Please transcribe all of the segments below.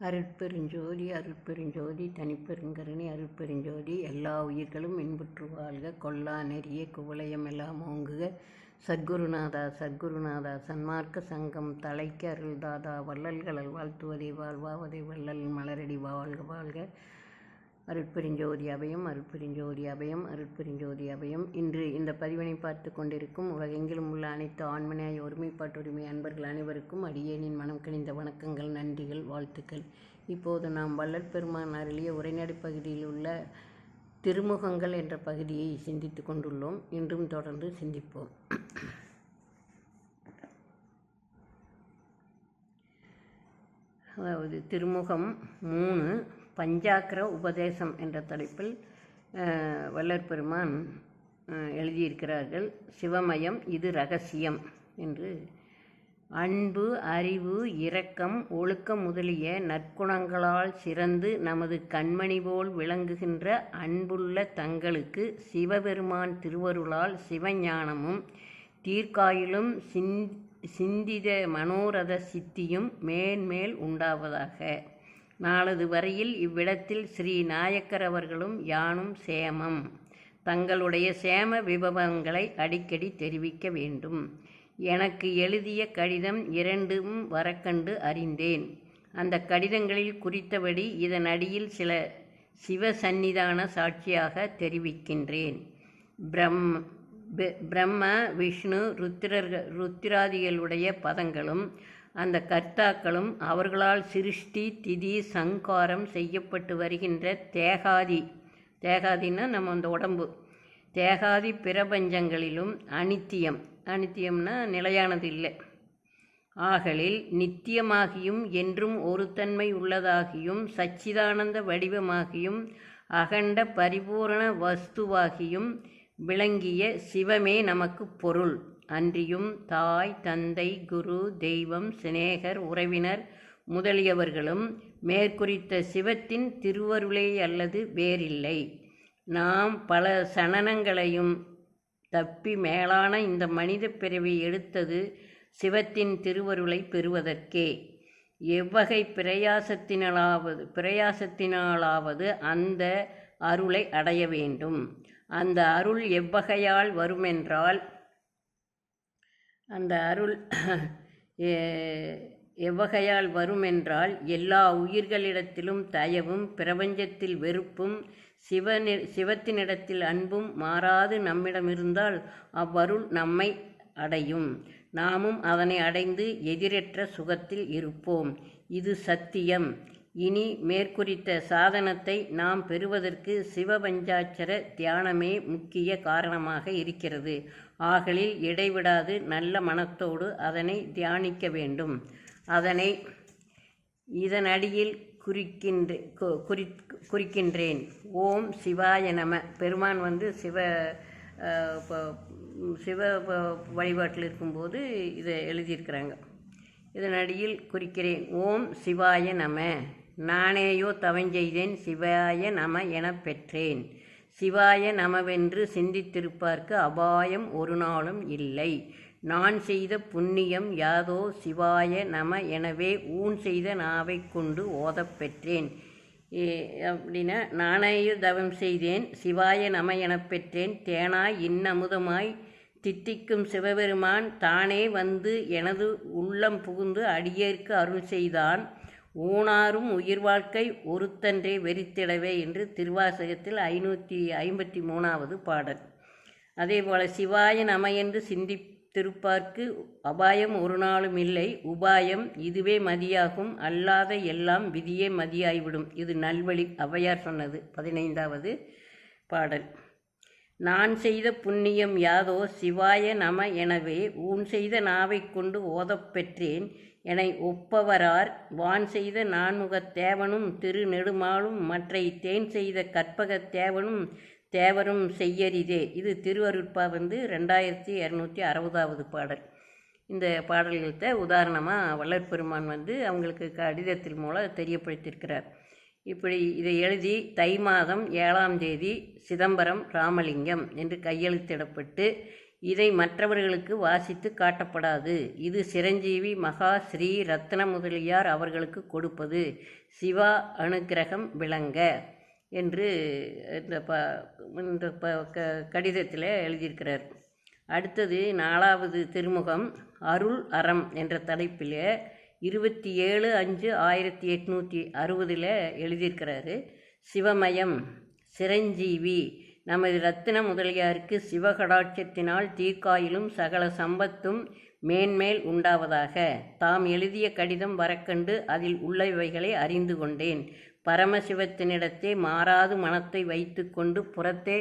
அருட்பெருஞ்சோதி அருட்பெருஞ்சோதி தனிப்பெருங்கருணை அருட்பெருஞ்சோதி எல்லா உயிர்களும் இன்புற்று வாழ்க கொல்லா நெறிய குவளையம் எல்லாம் ஓங்குக. சத்குருநாதா சத்குருநாதா சன்மார்க்க சங்கம் தலைக்கு அருள்தாதா. வள்ளல்களல் வாழ்த்துவதை வாழ்வாவதை வள்ளல் மலரடி வாழ்க வாழ்க. அருட்பெருஞ்சோதி அபயம் அருட்பெருஞ்சோதி அபயம் அருட்பெருஞ்சோதி அபயம் இன்று இந்த பதிவினை பார்த்து கொண்டிருக்கும் உலகெங்கிலும் உள்ள அனைத்து ஆண்மனையாய் ஒருமைப்பாட்டுரிமை அன்பர்கள் அனைவருக்கும் அடியேனின் மனம் கனிந்த வணக்கங்கள் நன்றிகள் வாழ்த்துக்கள். இப்போது நாம் வள்ளல் பெருமான் அருளிய உரைநடை பகுதியில் உள்ள திருமுகங்கள் என்ற பகுதியை சிந்தித்து கொண்டுள்ளோம். இன்றும் தொடர்ந்து சிந்திப்போம். அதாவது திருமுகம் மூணு பஞ்சாக்கர உபதேசம் என்ற தலைப்பில் அஹ், பெருமான் எழுதியிருக்கிறார்கள் சிவமயம் இது ரகசியம் என்று. அன்பு அறிவு இரக்கம் ஒழுக்கம் முதலிய நற்குணங்களால் சிறந்து நமது கண்மணி போல் விளங்குகின்ற அன்புள்ள தங்களுக்கு சிவபெருமான் திருவருளால் சிவஞானமும் தீர்க்காயிலும் சிந் சிந்தித மனோரத சித்தியும் மேன்மேல் உண்டாவதாக. நாளது வரையில் இவ்விடத்தில் ஸ்ரீ நாயக்கர் அவர்களும் யானும் சேமம். தங்களுடைய சேம விபவங்களை அடிக்கடி தெரிவிக்க வேண்டும். எனக்கு எழுதிய கடிதம் இரண்டும் வரக்கண்டு அறிந்தேன். அந்த கடிதங்களில் குறித்தபடி இதன் அடியில் சில சிவ சந்நிதான சாட்சியாக தெரிவிக்கின்றேன். பிரம் பிரம்ம விஷ்ணு ருத்திரர்கள் ருத்திராதிகளுடைய பதங்களும் அந்த கர்த்தாக்களும் அவர்களால் சிருஷ்டி திதி சங்காரம் செய்யப்பட்டு வருகின்ற தேகாதி. தேகாதின்னா நம்ம அந்த உடம்பு. தேகாதி பிரபஞ்சங்களிலும் அனித்தியம். அனித்தியம்னா நிலையானது இல்லை. ஆகலில் நித்தியமாகியும் என்றும் ஒரு தன்மை உள்ளதாகியும் சச்சிதானந்த வடிவமாகியும் அகண்ட பரிபூரண வஸ்துவாகியும் விளங்கிய சிவமே நமக்கு பொருள். அன்றியும் தாய் தந்தை குரு தெய்வம் சிநேகர் உறவினர் முதலியவர்களும் மேற்குறித்த சிவத்தின் திருவருளே அல்லது வேறில்லை. நாம் பல சனனங்களையும் தப்பி மேலான இந்த மனித பிறவி எடுத்தது சிவத்தின் திருவருளை பெறுவதற்கே. எவ்வகை பிரயாசத்தினாலாவது பிரயாசத்தினாலாவது அந்த அருளை அடைய வேண்டும். அந்த அருள் எவ்வகையால் வருமென்றால் அந்த அருள் எவ்வகையால் வருமென்றால் எல்லா உயிர்களிடத்திலும் தயவும் பிரபஞ்சத்தில் வெறுப்பும் சிவனி சிவத்தினிடத்தில் அன்பும் மாறாது நம்மிடமிருந்தால் அவ்வருள் நம்மை அடையும். நாமும் அதனை அடைந்து எதிரற்ற சுகத்தில் இருப்போம். இது சத்தியம். இனி மேற்குறித்த சாதனத்தை நாம் பெறுவதற்கு சிவபஞ்சாட்சர தியானமே முக்கிய காரணமாக இருக்கிறது. ஆகலில் இடைவிடாது நல்ல மனத்தோடு அதனை தியானிக்க வேண்டும். அதனை இதனடியில் குறிக்கின்ற குறி குறிக்கின்றேன். ஓம் சிவாய நம. பெருமான் வந்து சிவ சிவ வழிபாட்டில் இருக்கும்போது இதை எழுதியிருக்கிறாங்க. இதனடியில் குறிக்கிறேன். ஓம் சிவாய நம. நானேயோ தவஞ்செய்தேன் சிவாய நம எனப் பெற்றேன். சிவாய நமவென்று சிந்தித்திருப்பார்க்கு அபாயம் ஒரு நாளும் இல்லை. நான் செய்த புண்ணியம் யாதோ சிவாய நம எனவே ஊன் செய்த நாவைக் கொண்டு ஓதப்பெற்றேன் ஏ, அப்படின்னா நானே தவம் செய்தேன் சிவாய நம எனப் பெற்றேன் தேனாய் இன்னமுதமாய் தித்திக்கும் சிவபெருமான் தானே வந்து எனது உள்ளம் புகுந்து அடியேற்கு அருள் செய்தான். ஊனாரும் உயிர் வாழ்க்கை ஒருத்தன்றே வெறித்திடவே என்று திருவாசகத்தில் ஐநூற்றி ஐம்பத்தி மூணாவது பாடல். அதேபோல் சிவாய நம என்று சிந்தித்திருப்பார்க்கு அபாயம் ஒரு நாளும் இல்லை. உபாயம் இதுவே மதியாகும். அல்லாத எல்லாம் விதியே மதியாய்விடும். இது நல்வழி ஔவையார் சொன்னது. பதினைந்தாவது பாடல். நான் செய்த புண்ணியம் யாதோ சிவாய நம எனவே ஊன் செய்த நாவைக் கொண்டு ஓதப் பெற்றேன். எனை ஒப்பவரார். வான் செய்த நான்முகத் தேவனும் திரு நெடுமாலும் மற்றை தேன் செய்த கற்பகத் தேவனும் தேவரும் செய்யரிதே இது திருவருட்பா வந்து ரெண்டாயிரத்தி இரநூத்தி அறுபதாவது பாடல். இந்த பாடல்கள்கிட்ட உதாரணமாக வள்ளற்பெருமான் வந்து அவங்களுக்கு கடிதத்தின் மூலம் தெரியப்படுத்தியிருக்கிறார். இப்படி இதை எழுதி தை மாதம் ஏழாம் தேதி சிதம்பரம் ராமலிங்கம் என்று கையெழுத்திடப்பட்டு இதை மற்றவர்களுக்கு வாசித்து காட்டப்படாது. இது சிரஞ்சீவி மகா ஸ்ரீ ரத்ன முதலியார் அவர்களுக்கு கொடுப்பது. சிவா அனுக்கிரகம் விளங்க என்று இந்த ப இந்த ப க கடிதத்தில் எழுதியிருக்கிறார். அடுத்தது நாலாவது திருமுகம் அருள் அறம் என்ற தலைப்பில் இருபத்தி ஏழு அஞ்சு ஆயிரத்தி எட்நூற்றி அறுபதில் எழுதியிருக்கிறாரு. சிவமயம் சிரஞ்சீவி நமது ரத்தின முதலியாருக்கு சிவகடாட்சத்தினால் தீர்க்காயிலும் சகல சம்பத்தும் மேன்மேல் உண்டாவதாக. தாம் எழுதிய கடிதம் வரக்கண்டு அதில் உள்ளவைகளை அறிந்து கொண்டேன். பரமசிவத்தினிடத்தே மாறாது மனத்தை வைத்துக்கொண்டு புறத்தே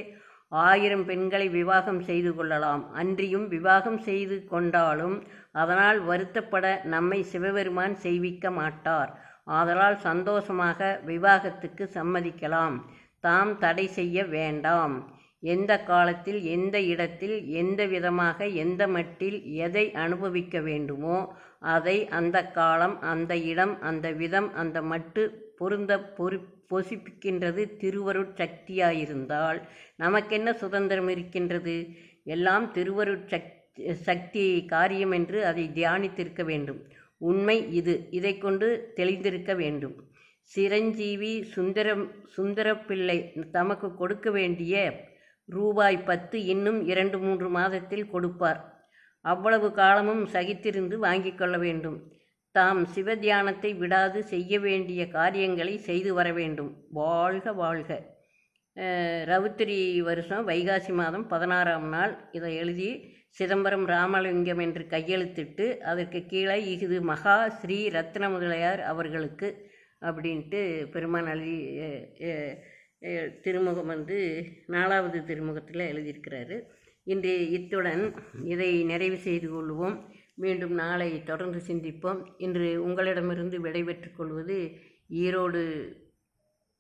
ஆயிரம் பெண்களை விவாகம் செய்து கொள்ளலாம். அன்றியும் விவாகம் செய்து கொண்டாலும் அதனால் வருத்தப்பட நம்மை சிவபெருமான் செய்விக்க மாட்டார். ஆதலால் சந்தோஷமாக விவாகத்துக்கு சம்மதிக்கலாம். தாம் தடை செய்ய வேண்டாம். எந்த காலத்தில் எந்த இடத்தில் எந்த விதமாக எந்த மட்டில் எதை அனுபவிக்க வேண்டுமோ அதை அந்த காலம் அந்த இடம் அந்த விதம் அந்த மட்டு பொருந்த பொறு பொசிப்பிக்கின்றது திருவருட் சக்தியாயிருந்தால் நமக்கென்ன சுதந்திரம் இருக்கின்றது? எல்லாம் திருவருட் சக்தி சக்தி காரியம் என்று அதை தியானித்திருக்க வேண்டும். உண்மை இது. இதை கொண்டு தெளிந்திருக்க வேண்டும். சிரஞ்சீவி சுந்தரம் சுந்தரப்பிள்ளை தமக்கு கொடுக்க வேண்டிய ரூபாய் பத்து இன்னும் இரண்டு மூன்று மாதத்தில் கொடுப்பார். அவ்வளவு காலமும் சகித்திருந்து வாங்கிக் கொள்ள வேண்டும். தாம் சிவ தியானத்தை விடாது செய்ய வேண்டிய காரியங்களை செய்து வர வேண்டும். வாழ்க வாழ்க. ரவுத்திரி வருஷம் வைகாசி மாதம் பதினாறாம் நாள். இதை எழுதி சிதம்பரம் ராமலிங்கம் என்று கையெழுத்திட்டு அதற்கு கீழே இஃது மகா ஸ்ரீ ரத்ன முதலியார் அவர்களுக்கு அப்படின்ட்டு பெருமான் அழி திருமுகம் வந்து நாலாவது திருமுகத்தில் எழுதியிருக்கிறாரு. இன்று இத்துடன் இதை நிறைவு செய்து கொள்வோம். மீண்டும் நாளை தொடர்ந்து சிந்திப்போம். இன்று உங்களிடமிருந்து விடைபெற்றுக் கொள்வது ஈரோடு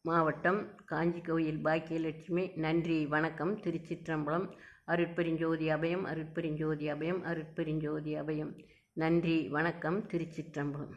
மாவட்டம் காஞ்சி கோயில் பாக்கியலட்சுமி. நன்றி வணக்கம். திருச்சிற்றம்பலம் அருட்பெருஞ்சோதி அபயம் அருட்பெருஞ்சோதி அபயம் அருட்பெருஞ்சோதி அபயம். நன்றி வணக்கம். திருச்சிற்றம்பலம்.